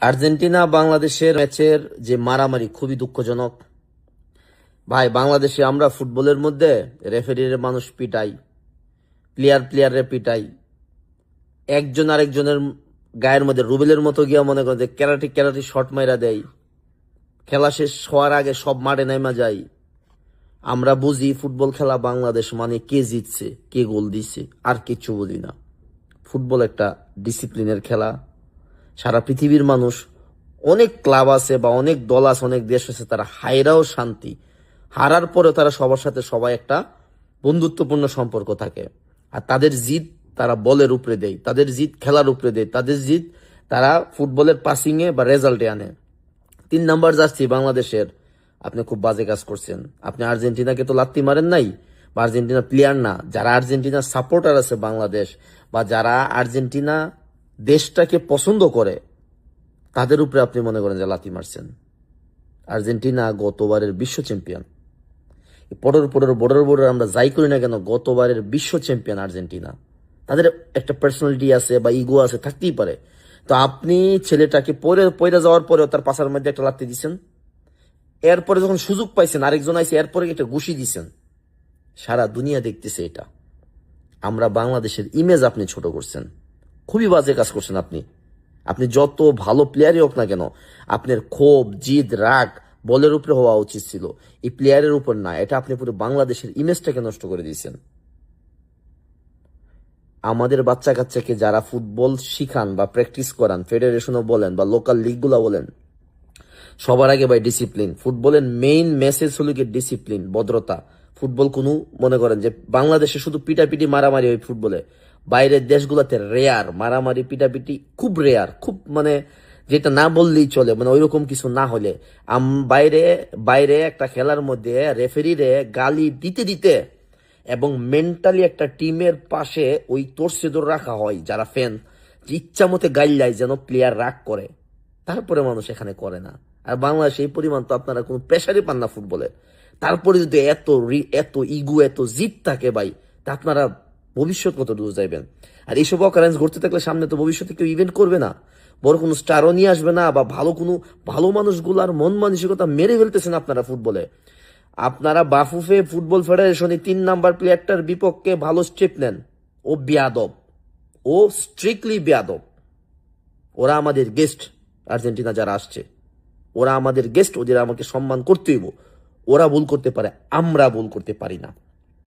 Argentina, বাংলাদেশের ম্যাচের যে মারামারি খুবই দুঃখজনক। ভাই, বাংলাদেশে আমরা ফুটবলের মধ্যে রেফারির মানুষ পিটাই, প্লেয়ার প্লেয়ারে পিটাই। একজন আরেকজনের গায়ের মধ্যে, রুবেলের মতো গিয়া মনে করে যে ক্যারাটি ক্যারাটি শট মাইরা দেয়। খেলা শেষ হওয়ার আগে সব মাঠে নেমা যায়। আমরা বুঝি ফুটবল খেলা বাংলাদেশ মানে কে জিতছে, কে গোল দিচ্ছে আর কিচ্ছু বুঝি না। ফুটবল একটা ডিসিপ্লিনের খেলা। সারা পৃথিবীর মানুষ, অনেক ক্লাব আছে বা অনেক দল আছে, অনেক দেশ আছে, তারা হায়রাও শান্তি। হারার পরেও তারা সবার সাথে সবাই একটা বন্ধুত্বপূর্ণ সম্পর্ক থাকে। আর তাদের জিত তারা বলের উপরে দেয়, তাদের জিত খেলার উপরে দেয়, তাদের জিত তারা ফুটবলের পাসিংয়ে বা রেজাল্টে আনে। তিন নাম্বার যাচ্ছি বাংলাদেশের। আপনি খুব বাজে কাজ করছেন। আপনি আর্জেন্টিনাকে তো লাত্তি মারেন নাই, বা আর্জেন্টিনা প্লেয়ার না। যারা আর্জেন্টিনার সাপোর্টার আছে বাংলাদেশ, বা যারা আর্জেন্টিনা দেশটাকে পছন্দ করে, তাদের উপরে আপনি মনে করেন যে লাথি মারছেন। আর্জেন্টিনা গতবারের বিশ্ব চ্যাম্পিয়ন। পরের পরের বড়ের বড়ের আমরা যাই করি না কেন গতবারের বিশ্ব চ্যাম্পিয়ন আর্জেন্টিনা। তাদের একটা পার্সোনালিটি আছে বা ইগো আছে, থাকতেই পারে। তো আপনি ছেলেটাকে পরে পয়রা যাওয়ার পরেও তার পাশার মধ্যে একটা লাত্তি দিচ্ছেন এরপরে যখন সুযোগ পাইছেন, আরেকজন আইসে এরপরে একটা ঘুষি দিচ্ছেন সারা দুনিয়া দেখতেছে এটা। আমরা বাংলাদেশের ইমেজ আপনি ছোট করছেন। খুবই বাজে কাজ করছেন আপনি। আপনি যত ভালো প্লেয়ারই হোক না কেন, আপনার ক্ষোভ, জিদ, রাগ বলের উপরে হওয়া উচিত ছিল। এই প্লেয়ারের উপর না, এটা আপনি পুরো বাংলাদেশের ইমেজটাকে নষ্ট করে দিয়েছেন। আমাদের বাচ্চা কাচ্চাকে যারা ফুটবল শিখান বা প্র্যাকটিস করান ফেডারেশনও বলেন বা লোকাল লিগগুলো বলেন, সবার আগে ভাই ডিসিপ্লিন ফুটবলের মেইন মেসেজ হলো কি ডিসিপ্লিন ভদ্রতা। ফুটবল কোনো মনে করেন যে বাংলাদেশে শুধু পিটাপিটি, মারামারি হয় ফুটবলে বাইরের দেশগুলোতে রেয়ার মারামারি, পিটাপিটি খুব রেয়ার খুব মানে যেটা না বললেই চলে মানে ওইরকম কিছু না হলে। আম, বাইরে বাইরে একটা খেলার মধ্যে রেফারিরে গালি দিতে দিতে এবং মেন্টালি একটা টিমের পাশে ওই তোরসেদর রাখা হয় যারা ফ্যান যে ইচ্ছা মতে গাইল্লাই যেন প্লেয়ার রাগ করে। তারপরে মানুষ এখানে করে না। আর বাংলাদেশে এই পরিমাণ তো আপনারা কোনো প্রেশারই পান না ফুটবলে। তারপরে যদি এত এত ইগু এত জিত থাকে ভাই, তা আপনারা ভবিষ্যৎ কত দূর যাইবেন। আর এইসব অকারেন্স ঘটতে থাকলে সামনে তো ভবিষ্যতে কেউ ইভেন্ট করবে না। বড় কোনো স্টারও নিয়ে আসবে না বা ভালো কোনো, ভালো মানুষগুলার মন মানসিকতা মেরে ফেলতেছেন আপনারা ফুটবলে আপনারা বাফুফে ফুটবল ফেডারেশনে তিন নাম্বার প্লেয়ারটার বিপক্ষে ভালো স্টেপ নেন। ও বিয়াদব। ও স্ট্রিক্টলি বিয়াদব। ওরা আমাদের গেস্ট আর্জেন্টিনা যারা আসছে। ওরা আমাদের গেস্ট ওদের আমাকে সম্মান করতেইব। ওরা ভুল করতে পারে, আমরা ভুল করতে পারি না।